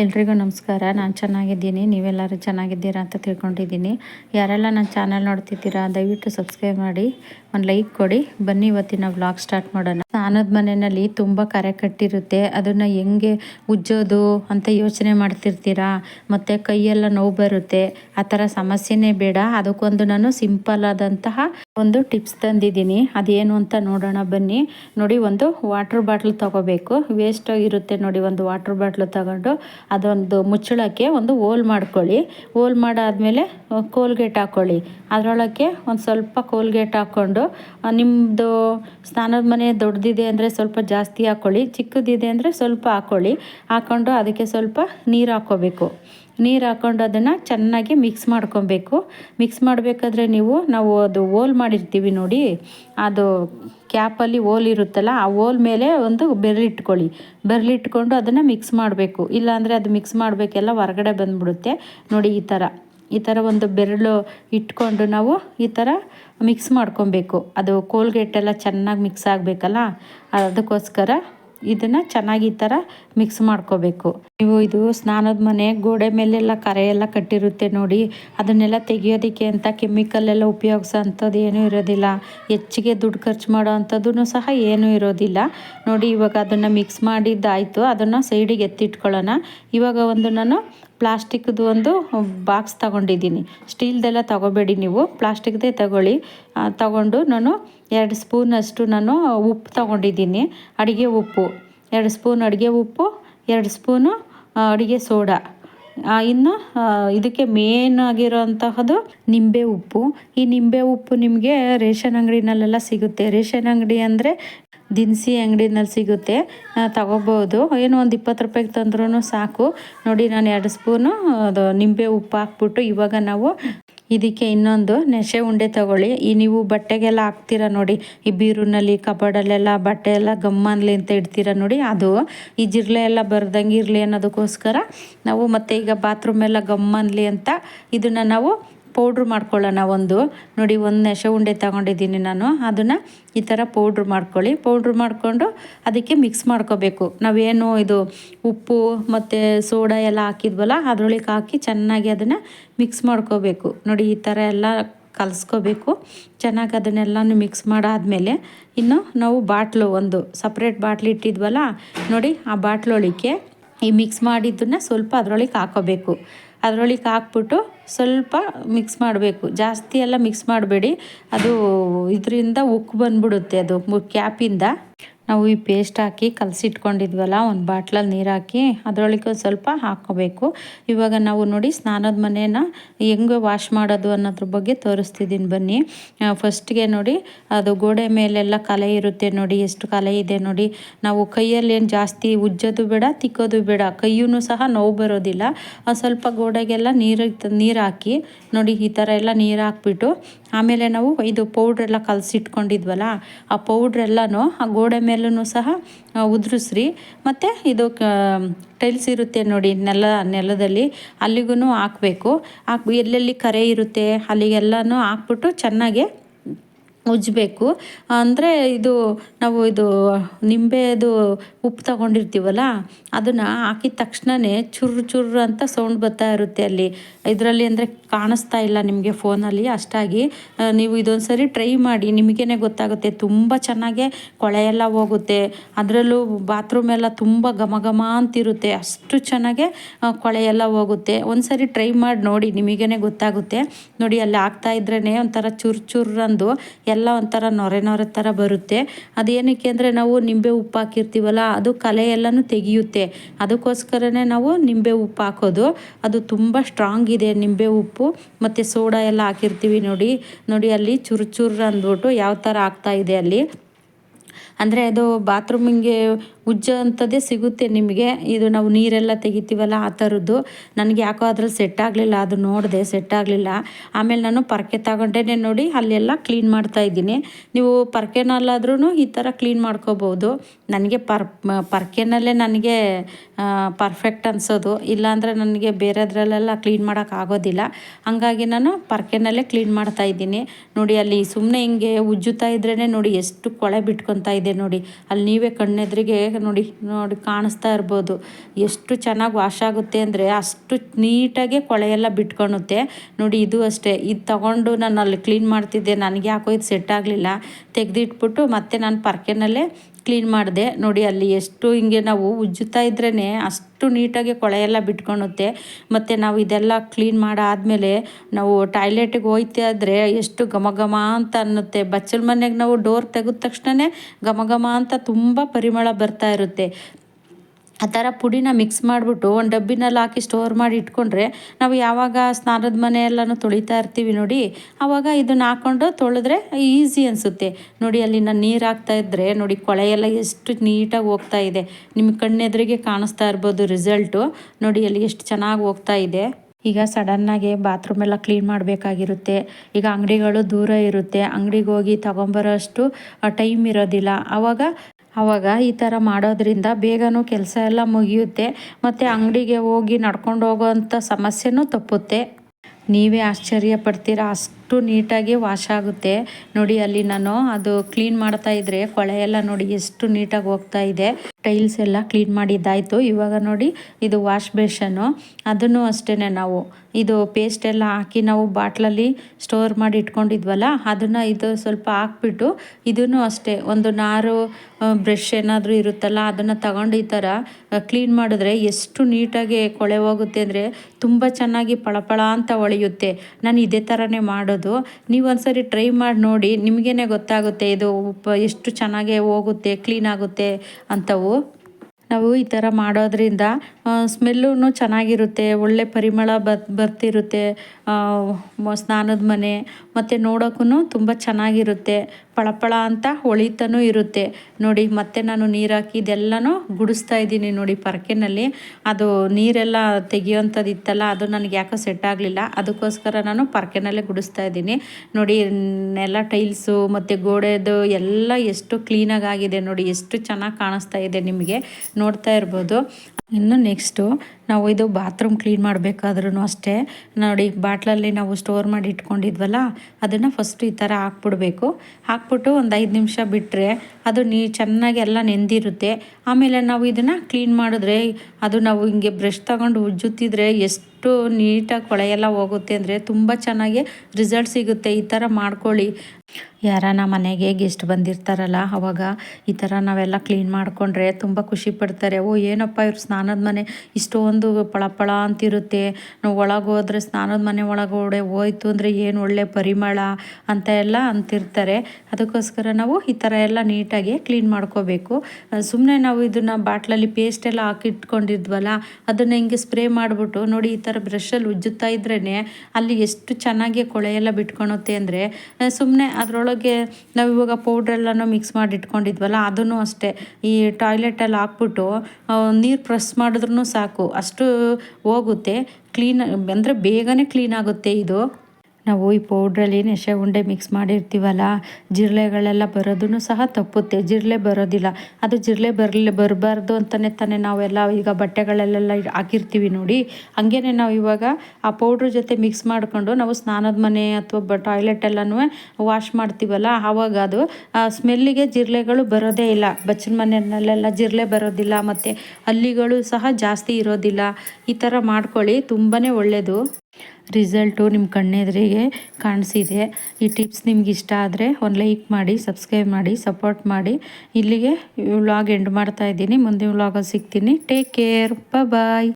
ಎಲ್ರಿಗೂ ನಮಸ್ಕಾರ. ನಾನು ಚೆನ್ನಾಗಿದ್ದೀನಿ. ನೀವೆಲ್ಲರೂ ಚೆನ್ನಾಗಿದ್ದೀರಾ ಅಂತ ತಿಳ್ಕೊಂಡಿದ್ದೀನಿ. ಯಾರೆಲ್ಲ ನನ್ನ ಚಾನಲ್ ನೋಡ್ತಿದ್ದೀರಾ, ದಯವಿಟ್ಟು ಸಬ್ಸ್ಕ್ರೈಬ್ ಮಾಡಿ, ಒಂದು ಲೈಕ್ ಕೊಡಿ. ಬನ್ನಿ ಇವತ್ತಿನ ವ್ಲಾಗ್ ಸ್ಟಾರ್ಟ್ ಮಾಡೋಣ. ಸ್ನಾನದ ಮನೆಯಲ್ಲಿ ತುಂಬ ಕರೆ ಕಟ್ಟಿರುತ್ತೆ. ಅದನ್ನು ಹೆಂಗೆ ಉಜ್ಜೋದು ಅಂತ ಯೋಚನೆ ಮಾಡ್ತಿರ್ತೀರಾ? ಮತ್ತು ಕೈಯೆಲ್ಲ ನೋವು ಬರುತ್ತೆ. ಆ ಥರ ಸಮಸ್ಯೆನೇ ಬೇಡ. ಅದಕ್ಕೊಂದು ನಾನು ಸಿಂಪಲ್ ಆದಂತಹ ಒಂದು ಟಿಪ್ಸ್ ತಂದಿದ್ದೀನಿ. ಅದೇನು ಅಂತ ನೋಡೋಣ ಬನ್ನಿ. ನೋಡಿ, ಒಂದು ವಾಟರ್ ಬಾಟ್ಲ್ ತಗೋಬೇಕು. ವೇಸ್ಟ್ ಆಗಿರುತ್ತೆ ನೋಡಿ, ಒಂದು ವಾಟರ್ ಬಾಟ್ಲು ತಗೊಂಡು ಅದೊಂದು ಮುಚ್ಚಳಕ್ಕೆ ಒಂದು ಹೋಲ್ ಮಾಡ್ಕೊಳ್ಳಿ. ಓಲ್ ಮಾಡಾದಮೇಲೆ ಕೋಲ್ಗೇಟ್ ಹಾಕ್ಕೊಳ್ಳಿ ಅದರೊಳಕ್ಕೆ ಒಂದು ಸ್ವಲ್ಪ ಕೋಲ್ಗೇಟ್ ಹಾಕ್ಕೊಂಡು ನಿಮ್ಮದು ಸ್ನಾನದ ಮನೆ ದೊಡ್ಡದಿದೆ ಅಂದರೆ ಸ್ವಲ್ಪ ಜಾಸ್ತಿ ಹಾಕ್ಕೊಳ್ಳಿ ಚಿಕ್ಕದಿದೆ ಅಂದರೆ ಸ್ವಲ್ಪ ಹಾಕ್ಕೊಳ್ಳಿ ಹಾಕ್ಕೊಂಡು ಅದಕ್ಕೆ ಸ್ವಲ್ಪ ನೀರು ಹಾಕ್ಕೋಬೇಕು. ನೀರು ಹಾಕ್ಕೊಂಡು ಅದನ್ನು ಚೆನ್ನಾಗಿ ಮಿಕ್ಸ್ ಮಾಡ್ಕೊಬೇಕು. ಮಿಕ್ಸ್ ಮಾಡಬೇಕಾದ್ರೆ ನೀವು, ನಾವು ಅದು ಓಲ್ ಮಾಡಿರ್ತೀವಿ ನೋಡಿ, ಅದು ಕ್ಯಾಪಲ್ಲಿ ಓಲ್ ಇರುತ್ತಲ್ಲ, ಆ ಓಲ್ ಮೇಲೆ ಒಂದು ಬೆರಳಿಟ್ಕೊಳ್ಳಿ ಬೆರಳಿಟ್ಕೊಂಡು ಅದನ್ನು ಮಿಕ್ಸ್ ಮಾಡಬೇಕು. ಇಲ್ಲಾಂದರೆ ಅದು ಮಿಕ್ಸ್ ಮಾಡಬೇಕೆಲ್ಲ ಹೊರಗಡೆ ಬಂದುಬಿಡುತ್ತೆ. ನೋಡಿ, ಈ ಥರ ಈ ಥರ ಒಂದು ಬೆರಳು ಇಟ್ಕೊಂಡು ನಾವು ಈ ಥರ ಮಿಕ್ಸ್ ಮಾಡ್ಕೊಬೇಕು. ಅದು ಕೋಲ್ಗೇಟೆಲ್ಲ ಚೆನ್ನಾಗಿ ಮಿಕ್ಸ್ ಆಗಬೇಕಲ್ಲ, ಅದಕ್ಕೋಸ್ಕರ ಇದನ್ನು ಚೆನ್ನಾಗಿ ಈ ಥರ ಮಿಕ್ಸ್ ಮಾಡ್ಕೋಬೇಕು. ನೀವು ಇದು ಸ್ನಾನದ ಮನೆ, ಗೋಡೆ ಮೇಲೆಲ್ಲ ಕರೆ ಎಲ್ಲ ಕಟ್ಟಿರುತ್ತೆ ನೋಡಿ. ಅದನ್ನೆಲ್ಲ ತೆಗಿಯೋದಕ್ಕೆ ಅಂತ ಕೆಮಿಕಲ್ ಎಲ್ಲ ಉಪಯೋಗಿಸೋ ಅಂಥದ್ದು ಏನೂ ಇರೋದಿಲ್ಲ. ಹೆಚ್ಚಿಗೆ ದುಡ್ಡು ಖರ್ಚು ಮಾಡೋ ಅಂಥದ್ದು ಸಹ ಏನೂ ಇರೋದಿಲ್ಲ. ನೋಡಿ, ಇವಾಗ ಅದನ್ನು ಮಿಕ್ಸ್ ಮಾಡಿದ್ದಾಯಿತು. ಅದನ್ನು ಸೈಡಿಗೆ ಎತ್ತಿಟ್ಕೊಳ್ಳೋಣ. ಇವಾಗ ಒಂದು ನಾನು ಪ್ಲಾಸ್ಟಿಕ್ದು ಒಂದು ಬಾಕ್ಸ್ ತಗೊಂಡಿದ್ದೀನಿ. ಸ್ಟೀಲ್ದೆಲ್ಲ ತಗೋಬೇಡಿ ನೀವು. ಪ್ಲಾಸ್ಟಿಕ್ದೇ ತಗೊಳ್ಳಿ. ತಗೊಂಡು ನಾನು ಎರಡು ಸ್ಪೂನಷ್ಟು ನಾನು ಉಪ್ಪು ತಗೊಂಡಿದ್ದೀನಿ, ಅಡುಗೆ ಉಪ್ಪು. ಎರಡು ಸ್ಪೂನ್ ಅಡುಗೆ ಉಪ್ಪು, ಎರಡು ಸ್ಪೂನು ಅಡುಗೆ ಸೋಡಾ. ಇನ್ನು ಇದಕ್ಕೆ ಮೇನ್ ಆಗಿರೋಂತಹದ್ದು ನಿಂಬೆ ಉಪ್ಪು. ಈ ನಿಂಬೆ ಉಪ್ಪು ನಿಮಗೆ ರೇಷನ್ ಅಂಗಡಿನಲ್ಲೆಲ್ಲ ಸಿಗುತ್ತೆ. ರೇಷನ್ ಅಂಗಡಿ ಅಂದರೆ ದಿನಸಿ ಅಂಗಡಿನಲ್ಲಿ ಸಿಗುತ್ತೆ. ತಗೋಬೋದು. ಏನು ಒಂದು ಇಪ್ಪತ್ತು ರೂಪಾಯಿಗೆ ತಂದ್ರೂ ಸಾಕು. ನೋಡಿ, ನಾನು ಎರಡು ಸ್ಪೂನು, ಅದು ನಿಂಬೆ ಉಪ್ಪು ಹಾಕ್ಬಿಟ್ಟು ಇವಾಗ ನಾವು ಇದಕ್ಕೆ ಇನ್ನೊಂದು, ನೆಸೆ ಉಂಡೆ ತಗೊಳ್ಳಿ. ಈ ನೀವು ಬಟ್ಟೆಗೆಲ್ಲ ಹಾಕ್ತೀರ ನೋಡಿ. ಈ ಬೀರುನಲ್ಲಿ ಕಬಾಡಲ್ಲೆಲ್ಲ ಬಟ್ಟೆ ಎಲ್ಲ ಗಮ್ಮನ್ಲಿ ಅಂತ ಇಡ್ತೀರ ನೋಡಿ. ಅದು ಈ ಜಿರ್ಲೆ ಎಲ್ಲ ಬರ್ದಂಗೆ ಇರಲಿ ಅನ್ನೋದಕ್ಕೋಸ್ಕರ ನಾವು ಮತ್ತೆ ಈಗ ಬಾತ್ರೂಮ್ ಎಲ್ಲ ಗಮ್ಮನ್ಲಿ ಅಂತ ಇದನ್ನು ನಾವು ಪೌಡ್ರ್ ಮಾಡ್ಕೊಳ್ಳೋಣ ಒಂದು. ನೋಡಿ, ಒಂದು ಉಂಡೆ ತಗೊಂಡಿದ್ದೀನಿ ನಾನು. ಅದನ್ನು ಈ ಥರ ಪೌಡ್ರ್ ಮಾಡ್ಕೊಳ್ಳಿ. ಪೌಡ್ರ್ ಮಾಡಿಕೊಂಡು ಅದಕ್ಕೆ ಮಿಕ್ಸ್ ಮಾಡ್ಕೋಬೇಕು. ನಾವೇನು ಇದು ಉಪ್ಪು ಮತ್ತು ಸೋಡಾ ಎಲ್ಲ ಹಾಕಿದ್ವಲ್ಲ, ಅದರೊಳಗೆ ಹಾಕಿ ಚೆನ್ನಾಗಿ ಅದನ್ನು ಮಿಕ್ಸ್ ಮಾಡ್ಕೋಬೇಕು. ನೋಡಿ, ಈ ಥರ ಎಲ್ಲ ಕಲಸ್ಕೋಬೇಕು. ಚೆನ್ನಾಗಿ ಅದನ್ನೆಲ್ಲನೂ ಮಿಕ್ಸ್ ಮಾಡಾದಮೇಲೆ ಇನ್ನು ನಾವು ಬಾಟ್ಲು ಒಂದು ಸಪ್ರೇಟ್ ಬಾಟ್ಲು ಇಟ್ಟಿದ್ವಲ್ಲ, ನೋಡಿ, ಆ ಬಾಟ್ಲೊಳಿಕೆ ಈ ಮಿಕ್ಸ್ ಮಾಡಿದ್ದನ್ನು ಸ್ವಲ್ಪ ಅದರೊಳಗೆ ಹಾಕೋಬೇಕು. ಅದರೊಳಗೆ ಹಾಕ್ಬಿಟ್ಟು ಸ್ವಲ್ಪ ಮಿಕ್ಸ್ ಮಾಡಬೇಕು. ಜಾಸ್ತಿ ಎಲ್ಲ ಮಿಕ್ಸ್ ಮಾಡಬೇಡಿ. ಅದು ಇದರಿಂದ ಉಕ್ಕು ಬಂದ್ಬಿಡುತ್ತೆ ಅದು ಕ್ಯಾಪಿಂದ. ನಾವು ಈ ಪೇಸ್ಟ್ ಹಾಕಿ ಕಲಸಿಟ್ಕೊಂಡಿದ್ವಲ್ಲ, ಒಂದು ಬಾಟ್ಲಲ್ಲಿ ನೀರು ಹಾಕಿ ಅದರೊಳಗೆ ಸ್ವಲ್ಪ ಹಾಕೋಬೇಕು ಇವಾಗ ನಾವು ನೋಡಿ ಸ್ನಾನದ ಮನೇನ ಹೆಂಗೆ ವಾಶ್ ಮಾಡೋದು ಅನ್ನೋದ್ರ ಬಗ್ಗೆ ತೋರಿಸ್ತಿದ್ದೀನಿ ಬನ್ನಿ. ಫಸ್ಟ್ಗೆ ನೋಡಿ, ಅದು ಗೋಡೆ ಮೇಲೆಲ್ಲ ಕಲೆ ಇರುತ್ತೆ ನೋಡಿ, ಎಷ್ಟು ಕಲೆ ಇದೆ ನೋಡಿ. ನಾವು ಕೈಯಲ್ಲಿ ಏನು ಜಾಸ್ತಿ ಉಜ್ಜೋದು ಬೇಡ, ತಿಕ್ಕೋದು ಬೇಡ ಕೈಯೂ ಸಹ ನೋವು ಬರೋದಿಲ್ಲ. ಸ್ವಲ್ಪ ಗೋಡೆಗೆಲ್ಲ ನೀರು ನೀರು ಹಾಕಿ ನೋಡಿ, ಈ ಥರ ಎಲ್ಲ ನೀರು ಹಾಕ್ಬಿಟ್ಟು ಆಮೇಲೆ ನಾವು ಇದು ಪೌಡ್ರೆಲ್ಲ ಕಲಸಿಟ್ಕೊಂಡಿದ್ವಲ್ಲ, ಆ ಪೌಡ್ರೆಲ್ಲನೂ, ಆ ಗೋಡೆ ಮೇಲೂ ಸಹ ಉದುರಿಸ್ರಿ. ಮತ್ತು ಇದು ಟೈಲ್ಸ್ ಇರುತ್ತೆ ನೋಡಿ, ನೆಲ, ನೆಲದಲ್ಲಿ ಅಲ್ಲಿಗೂ ಹಾಕಬೇಕು. ಹಾಕ್, ಎಲ್ಲೆಲ್ಲಿ ಕರೆ ಇರುತ್ತೆ ಅಲ್ಲಿಗೆಲ್ಲನೂ ಹಾಕ್ಬಿಟ್ಟು ಚೆನ್ನಾಗಿ ಉಜ್ಜಬೇಕು. ಅಂದರೆ ಇದು ನಾವು ಇದು ನಿಂಬೆದು ಉಪ್ಪು ತಗೊಂಡಿರ್ತೀವಲ್ಲ, ಅದನ್ನು ಹಾಕಿದ ತಕ್ಷಣವೇ ಚುರ್ ಚುರ್ ಅಂತ ಸೌಂಡ್ ಬರ್ತಾ ಇರುತ್ತೆ ಅಲ್ಲಿ. ಇದರಲ್ಲಿ ಅಂದರೆ ಕಾಣಿಸ್ತಾ ಇಲ್ಲ ನಿಮಗೆ ಫೋನಲ್ಲಿ ಅಷ್ಟಾಗಿ. ನೀವು ಇದೊಂದು ಸರಿ ಟ್ರೈ ಮಾಡಿ ನಿಮಗೇ ಗೊತ್ತಾಗುತ್ತೆ, ತುಂಬ ಚೆನ್ನಾಗೆ ಕೊಳೆ ಎಲ್ಲ ಹೋಗುತ್ತೆ. ಅದರಲ್ಲೂ ಬಾತ್ರೂಮ್ ಎಲ್ಲ ತುಂಬ ಘಮ ಘಮ ಅಂತಿರುತ್ತೆ, ಅಷ್ಟು ಚೆನ್ನಾಗೆ ಕೊಳೆ ಎಲ್ಲ ಹೋಗುತ್ತೆ. ಒಂದು ಸರಿ ಟ್ರೈ ಮಾಡಿ ನೋಡಿ ನಿಮಗೇ ಗೊತ್ತಾಗುತ್ತೆ. ನೋಡಿ, ಅಲ್ಲಿ ಹಾಕ್ತಾ ಇದ್ರೇ ಒಂಥರ ಚುರ್ ಚುರ್ ಅಂದು ಎಲ್ಲ ಒಂಥರ ನೊರೆ ನೊರೆ ಥರ ಬರುತ್ತೆ. ಅದೇನಕ್ಕೆ ಅಂದರೆ ನಾವು ನಿಂಬೆ ಉಪ್ಪು ಹಾಕಿರ್ತೀವಲ್ಲ, ಅದು ಕಲೆ ಎಲ್ಲನೂ ತೆಗೆಯುತ್ತೆ. ಅದಕ್ಕೋಸ್ಕರನೇ ನಾವು ನಿಂಬೆ ಉಪ್ಪು ಹಾಕೋದು. ಅದು ತುಂಬ ಸ್ಟ್ರಾಂಗ್ ಇದೆ ನಿಂಬೆ ಉಪ್ಪು. ಮತ್ತು ಸೋಡಾ ಎಲ್ಲ ಹಾಕಿರ್ತೀವಿ ನೋಡಿ ನೋಡಿ ಅಲ್ಲಿ ಚುರು ಚುರು ಅಂದ್ಬಿಟ್ಟು ಯಾವ ಥರ ಆಗ್ತಾ ಇದೆ ಅಲ್ಲಿ. ಅಂದರೆ ಅದು ಬಾತ್ರೂಮಿಗೆ ಉಜ್ಜೋ ಅಂಥದ್ದೇ ಸಿಗುತ್ತೆ ನಿಮಗೆ. ಇದು ನಾವು ನೀರೆಲ್ಲ ತೆಗಿತೀವಲ್ಲ ಆ ಥರದ್ದು. ನನಗೆ ಯಾಕೋ ಅದ್ರಲ್ಲಿ ಸೆಟ್ ಆಗಲಿಲ್ಲ, ಅದು ನೋಡಿದೆ ಸೆಟ್ ಆಗಲಿಲ್ಲ. ಆಮೇಲೆ ನಾನು ಪರಕೆ ತಗೊಂಡೇ ನೋಡಿ ಅಲ್ಲೆಲ್ಲ ಕ್ಲೀನ್ ಮಾಡ್ತಾ ಇದ್ದೀನಿ. ನೀವು ಪರಕೆನಲ್ಲಾದ್ರೂ ಈ ಥರ ಕ್ಲೀನ್ ಮಾಡ್ಕೋಬೋದು. ನನಗೆ ಪರ್ ಪರ್ಕೆನಲ್ಲೇ ನನಗೆ ಪರ್ಫೆಕ್ಟ್ ಅನಿಸೋದು. ಇಲ್ಲಾಂದರೆ ನನಗೆ ಬೇರೆದ್ರಲ್ಲೆಲ್ಲ ಕ್ಲೀನ್ ಮಾಡೋಕ್ಕಾಗೋದಿಲ್ಲ ಹಂಗಾಗಿ ನಾನು ಪರ್ಕೆನಲ್ಲೇ ಕ್ಲೀನ್ ಮಾಡ್ತಾ ಇದ್ದೀನಿ. ನೋಡಿ ಅಲ್ಲಿ ಸುಮ್ಮನೆ ಹಿಂಗೆ ಉಜ್ಜುತ್ತಾ ಇದ್ರೇ ನೋಡಿ ಎಷ್ಟು ಕೊಳೆ ಬಿಟ್ಕೊತಾ ಇದೆ ನೋಡಿ. ಅಲ್ಲಿ ನೀವೇ ಕಣ್ಣೆದ್ರಿಗೆ ನೋಡಿ ನೋಡಿ ಕಾಣಿಸ್ತಾ ಇರ್ಬೋದು. ಎಷ್ಟು ಚೆನ್ನಾಗಿ ವಾಶ್ ಆಗುತ್ತೆ ಅಂದರೆ ಅಷ್ಟು ನೀಟಾಗಿ ಕೊಳೆ ಎಲ್ಲ ಬಿಟ್ಕೊಳುತ್ತೆ ನೋಡಿ ಇದು ಅಷ್ಟೇ. ಇದು ತಗೊಂಡು ನಾನು ಅಲ್ಲಿ ಕ್ಲೀನ್ ಮಾಡ್ತಿದ್ದೆ. ನನಗೆ ಯಾಕೋ ಇದು ಸೆಟ್ ಆಗಲಿಲ್ಲ. ತೆಗೆದಿಟ್ಬಿಟ್ಟು ಮತ್ತೆ ನಾನು ಪರ್ಕೆನಲ್ಲೇ ಕ್ಲೀನ್ ಮಾಡಿದೆ. ನೋಡಿ, ಅಲ್ಲಿ ಎಷ್ಟು ಹಿಂಗೆ ನಾವು ಉಜ್ಜುತ್ತಾ ಇದ್ರೇ ಅಷ್ಟು ನೀಟಾಗಿ ಕೊಳೆ ಎಲ್ಲ ಬಿಟ್ಕೊಳುತ್ತೆ ಮತ್ತು ನಾವು ಇದೆಲ್ಲ ಕ್ಲೀನ್ ಮಾಡಾದಮೇಲೆ ನಾವು ಟಾಯ್ಲೆಟಿಗೆ ಹೋಯ್ತಾ ಎಷ್ಟು ಘಮ ಘಮ ಅಂತ ಅನ್ನುತ್ತೆ. ಬಚ್ಚಲ ಮನೆಗೆ ನಾವು ಡೋರ್ ತೆಗೆದ ತಕ್ಷಣವೇ ಘಮ ಘಮ ಅಂತ ತುಂಬ ಪರಿಮಳ ಬರ್ತಾ ಇರುತ್ತೆ. ಆ ಥರ ಪುಡಿನ ಮಿಕ್ಸ್ ಮಾಡಿಬಿಟ್ಟು ಒಂದು ಡಬ್ಬಿನಲ್ಲಿ ಹಾಕಿ ಸ್ಟೋರ್ ಮಾಡಿ ಇಟ್ಕೊಂಡ್ರೆ ನಾವು ಯಾವಾಗ ಸ್ನಾನದ ಮನೆ ಎಲ್ಲನೂ ತೊಳಿತಾ ಇರ್ತೀವಿ ನೋಡಿ ಆವಾಗ ಇದನ್ನು ಹಾಕ್ಕೊಂಡು ತೊಳೆದ್ರೆ ಈಸಿ ಅನಿಸುತ್ತೆ. ನೋಡಿ ಅಲ್ಲಿ ನಾನು ನೀರು ಹಾಕ್ತಾ ಇದ್ದರೆ ನೋಡಿ, ಕೊಳೆ ಎಲ್ಲ ಎಷ್ಟು ನೀಟಾಗಿ ಹೋಗ್ತಾ ಇದೆ. ನಿಮ್ಮ ಕಣ್ಣೆದುರಿಗೆ ಕಾಣಿಸ್ತಾ ಇರ್ಬೋದು ರಿಸಲ್ಟು ನೋಡಿ, ಅಲ್ಲಿ ಎಷ್ಟು ಚೆನ್ನಾಗಿ ಹೋಗ್ತಾ ಇದೆ. ಈಗ ಸಡನ್ನಾಗಿ ಬಾತ್ರೂಮ್ ಎಲ್ಲ ಕ್ಲೀನ್ ಮಾಡಬೇಕಾಗಿರುತ್ತೆ. ಈಗ ಅಂಗಡಿಗಳು ದೂರ ಇರುತ್ತೆ. ಅಂಗಡಿಗೆ ಹೋಗಿ ತೊಗೊಂಬರೋ ಅಷ್ಟು ಟೈಮ್ ಇರೋದಿಲ್ಲ. ಆವಾಗ ಆವಾಗ ಈ ಥರ ಮಾಡೋದ್ರಿಂದ ಬೇಗನೂ ಕೆಲಸ ಎಲ್ಲ ಮುಗಿಯುತ್ತೆ, ಮತ್ತು ಅಂಗಡಿಗೆ ಹೋಗಿ ನಡ್ಕೊಂಡು ಹೋಗೋವಂಥ ಸಮಸ್ಯೆನೂ ತಪ್ಪುತ್ತೆ. ನೀವೇ ಆಶ್ಚರ್ಯ ಪಡ್ತೀರ? ಅಷ್ಟು ನೀಟಾಗಿ ವಾಶ್ ಆಗುತ್ತೆ. ನೋಡಿ ಅಲ್ಲಿ ನಾನು ಅದು ಕ್ಲೀನ್ ಮಾಡ್ತಾ ಇದ್ರೆ, ಕೊಳೆ ಎಲ್ಲ ನೋಡಿ ಎಷ್ಟು ನೀಟಾಗಿ ಹೋಗ್ತಾ ಇದೆ. ಟೈಲ್ಸ್ ಎಲ್ಲ ಕ್ಲೀನ್ ಮಾಡಿದ್ದಾಯಿತು. ಇವಾಗ ನೋಡಿ ಇದು ವಾಶ್ ಬೇಷನ್ನು ಅದನ್ನು ಅಷ್ಟೇ ನಾವು ಇದು ಪೇಸ್ಟ್ ಎಲ್ಲ ಹಾಕಿ ನಾವು ಬಾಟ್ಲಲ್ಲಿ ಸ್ಟೋರ್ ಮಾಡಿ ಇಟ್ಕೊಂಡಿದ್ವಲ್ಲ, ಅದನ್ನು ಇದು ಸ್ವಲ್ಪ ಹಾಕ್ಬಿಟ್ಟು ಇದನ್ನು ಅಷ್ಟೇ ಒಂದು ನಾರು ಬ್ರಷ್ ಏನಾದರೂ ಇರುತ್ತಲ್ಲ, ಅದನ್ನು ತಗೊಂಡು ಈ ಥರ ಕ್ಲೀನ್ ಮಾಡಿದ್ರೆ ಎಷ್ಟು ನೀಟಾಗಿ ಕೊಳೆ ಹೋಗುತ್ತೆ ಅಂದರೆ ತುಂಬ ಚೆನ್ನಾಗಿ ಪಳಪಳ ಅಂತ ಹೊಳೆಯುತ್ತೆ ನಾನು ಇದೇ ಥರನೇ ಮಾಡೋದು. ನೀವು ಒಂದ್ಸರಿ ಟ್ರೈ ಮಾಡಿ ನೋಡಿ, ನಿಮಗೇನೆ ಗೊತ್ತಾಗುತ್ತೆ ಇದು ಎಷ್ಟು ಚೆನ್ನಾಗೇ ಹೋಗುತ್ತೆ, ಕ್ಲೀನ್ ಆಗುತ್ತೆ ಅಂಥವು ನಾವು ಈ ಥರ ಮಾಡೋದ್ರಿಂದ ಸ್ಮೆಲ್ಲೂ ಚೆನ್ನಾಗಿರುತ್ತೆ, ಒಳ್ಳೆ ಪರಿಮಳ ಬರ್ ಬರ್ತಿರುತ್ತೆ ಸ್ನಾನದ ಮನೆ, ಮತ್ತು ನೋಡೋಕ್ಕೂ ತುಂಬ ಚೆನ್ನಾಗಿರುತ್ತೆ. ಪಳಪಳ ಅಂತ ಹೊಳಿತನೂ ಇರುತ್ತೆ. ನೋಡಿ, ಮತ್ತೆ ನಾನು ನೀರು ಹಾಕಿ ಇದೆಲ್ಲನೂ ಗುಡಿಸ್ತಾ ಇದ್ದೀನಿ ನೋಡಿ ಪರ್ಕೆನಲ್ಲಿ. ಅದು ನೀರೆಲ್ಲ ತೆಗಿಯೋಂಥದ್ದು ಇತ್ತಲ್ಲ ಅದು ನನಗೆ ಯಾಕೋ ಸೆಟ್ ಆಗಲಿಲ್ಲ. ಅದಕ್ಕೋಸ್ಕರ ನಾನು ಪರ್ಕೆನಲ್ಲೇ ಗುಡಿಸ್ತಾ ಇದ್ದೀನಿ. ನೋಡಿ, ನೆಲ ಟೈಲ್ಸು ಮತ್ತು ಗೋಡೆದು ಎಲ್ಲ ಎಷ್ಟು ಕ್ಲೀನಾಗಿ ಆಗಿದೆ ನೋಡಿ, ಎಷ್ಟು ಚೆನ್ನಾಗಿ ಕಾಣಿಸ್ತಾ ಇದೆ ನಿಮಗೆ. ನೋಡ್ತಾ ಇರ್ಬೋದು. ಇನ್ನು ನೆಕ್ಸ್ಟು ನಾವು ಇದು ಬಾತ್ರೂಮ್ ಕ್ಲೀನ್ ಮಾಡಬೇಕಾದ್ರೂ ಅಷ್ಟೇ. ನೋಡಿ, ಬಾಟ್ಲಲ್ಲಿ ನಾವು ಸ್ಟೋರ್ ಮಾಡಿ ಇಟ್ಕೊಂಡಿದ್ವಲ್ಲ, ಅದನ್ನು ಫಸ್ಟ್ ಈ ಥರ ಹಾಕ್ಬಿಡ್ಬೇಕು. ಹಾಕ್ಬಿಟ್ಟು ಒಂದು ಐದು ನಿಮಿಷ ಬಿಟ್ಟರೆ ಅದು ನೀ ಚೆನ್ನಾಗಿ ಎಲ್ಲ ನೆಂದಿರುತ್ತೆ. ಆಮೇಲೆ ನಾವು ಇದನ್ನು ಕ್ಲೀನ್ ಮಾಡಿದ್ರೆ ಅದು ನಾವು ಹಿಂಗೆ ಬ್ರಷ್ ತಗೊಂಡು ಉಜ್ಜುತ್ತಿದ್ರೆ ಎಷ್ಟು ನೀಟಾಗಿ ಕೊಳೆಯೆಲ್ಲ ಹೋಗುತ್ತೆ ಅಂದರೆ ತುಂಬ ಚೆನ್ನಾಗಿ ರಿಸಲ್ಟ್ ಸಿಗುತ್ತೆ ಈ ಥರ ಮಾಡ್ಕೊಳ್ಳಿ. ಯಾರಾನ ಮನೆಗೆ ಗೆಸ್ಟ್ ಬಂದಿರ್ತಾರಲ್ಲ, ಅವಾಗ ಈ ಥರ ನಾವೆಲ್ಲ ಕ್ಲೀನ್ ಮಾಡಿಕೊಂಡ್ರೆ ತುಂಬ ಖುಷಿ ಪಡ್ತಾರೆ. ಓ, ಏನಪ್ಪ ಇವ್ರು ಸ್ನಾನದ ಮನೆ ಇಷ್ಟೊಂದು ಪಳಪಳ ಅಂತಿರುತ್ತೆ. ನಾವು ಒಳಗೆ ಹೋದ್ರೆ ಸ್ನಾನದ ಮನೆ ಒಳಗಡೆ ಹೋಯ್ತು ಅಂದರೆ ಏನು ಒಳ್ಳೆ ಪರಿಮಳ ಅಂತ ಎಲ್ಲ ಅಂತಿರ್ತಾರೆ. ಅದಕ್ಕೋಸ್ಕರ ನಾವು ಈ ಥರ ಎಲ್ಲ ನೀಟಾಗಿ ಕ್ಲೀನ್ ಮಾಡ್ಕೋಬೇಕು. ಸುಮ್ಮನೆ ನಾವು ಇದನ್ನು ಬಾಟ್ಲಲ್ಲಿ ಪೇಸ್ಟ್ ಎಲ್ಲ ಹಾಕಿಟ್ಕೊಂಡಿದ್ವಲ್ಲ, ಅದನ್ನು ಹಿಂಗೆ ಸ್ಪ್ರೇ ಮಾಡಿಬಿಟ್ಟು ನೋಡಿ ಈ ಥರ ಬ್ರಷಲ್ಲಿ ಉಜ್ಜುತ್ತಾ ಇದ್ರೇ ಅಲ್ಲಿ ಎಷ್ಟು ಚೆನ್ನಾಗಿ ಕೊಳೆ ಎಲ್ಲ ಬಿಟ್ಕೊಳುತ್ತೆ ಅಂದರೆ ಸುಮ್ಮನೆ ಅದರೊಳಗೆ ನಾವು ಇವಾಗ ಪೌಡ್ರೆಲ್ಲನೂ ಮಿಕ್ಸ್ ಮಾಡಿ ಇಟ್ಕೊಂಡಿದ್ವಲ್ಲ, ಅದನ್ನು ಅಷ್ಟೇ. ಈ ಟಾಯ್ಲೆಟಲ್ಲಿ ಹಾಕ್ಬಿಟ್ಟು ನೀರು ಪ್ರೆಸ್ ಮಾಡಿದ್ರೂ ಸಾಕು. ಅಷ್ಟು ಹೋಗುತ್ತೆ. ಕ್ಲೀನ್ ಅಂದರೆ ಬೇಗನೆ ಕ್ಲೀನ್ ಆಗುತ್ತೆ ಇದು. ನಾವು ಈ ಪೌಡ್ರಲ್ಲಿ ನೆಸೆ ಉಂಡೆ ಮಿಕ್ಸ್ ಮಾಡಿರ್ತೀವಲ್ಲ, ಜಿರಳೆಗಳೆಲ್ಲ ಬರೋದನ್ನು ಸಹ ತಪ್ಪುತ್ತೆ. ಜಿರಳೆ ಬರೋದಿಲ್ಲ. ಅದು ಜಿರಳೆ ಬರಲಿ, ಬರಬಾರ್ದು ಅಂತಲೇ ತಾನೇ ನಾವೆಲ್ಲ ಈಗ ಬಟ್ಟೆಗಳಲ್ಲೆಲ್ಲ ಹಾಕಿರ್ತೀವಿ ನೋಡಿ. ಹಂಗೇ ನಾವು ಇವಾಗ ಆ ಪೌಡ್ರ್ ಜೊತೆ ಮಿಕ್ಸ್ ಮಾಡಿಕೊಂಡು ನಾವು ಸ್ನಾನದ ಮನೆ ಅಥವಾ ಬ ಟಾಯ್ಲೆಟ್ ಎಲ್ಲನೂ ವಾಶ್ ಮಾಡ್ತೀವಲ್ಲ, ಆವಾಗ ಅದು ಸ್ಮೆಲ್ಲಿಗೆ ಜಿರಳೆಗಳು ಬರೋದೇ ಇಲ್ಲ. ಬಚ್ಚನ ಮನೆಯಲ್ಲೆಲ್ಲ ಜಿರಳೆ ಬರೋದಿಲ್ಲ, ಮತ್ತು ಹಲ್ಲಿಗಳು ಸಹ ಜಾಸ್ತಿ ಇರೋದಿಲ್ಲ. ಈ ಥರ ಮಾಡ್ಕೊಳ್ಳಿ ತುಂಬಾ ಒಳ್ಳೆಯದು ರಿಸಲ್ಟು ನಿಮ್ಮ ಕಣ್ಣೆದರಿಗೆ ಕಾಣಿಸಿದೆ. ಈ ಟಿಪ್ಸ್ ನಿಮ್ಗೆ ಇಷ್ಟ ಆದರೆ ಒಂದು ಲೈಕ್ ಮಾಡಿ, ಸಬ್ಸ್ಕ್ರೈಬ್ ಮಾಡಿ, ಸಪೋರ್ಟ್ ಮಾಡಿ. ಇಲ್ಲಿಗೆ ವ್ಲಾಗ್ ಎಂಡ್ ಮಾಡ್ತಾ ಇದ್ದೀನಿ. ಮುಂದಿನ ವ್ಲಾಗಲ್ಲಿ ಸಿಗ್ತೀನಿ. Take care. ಬಾಯ್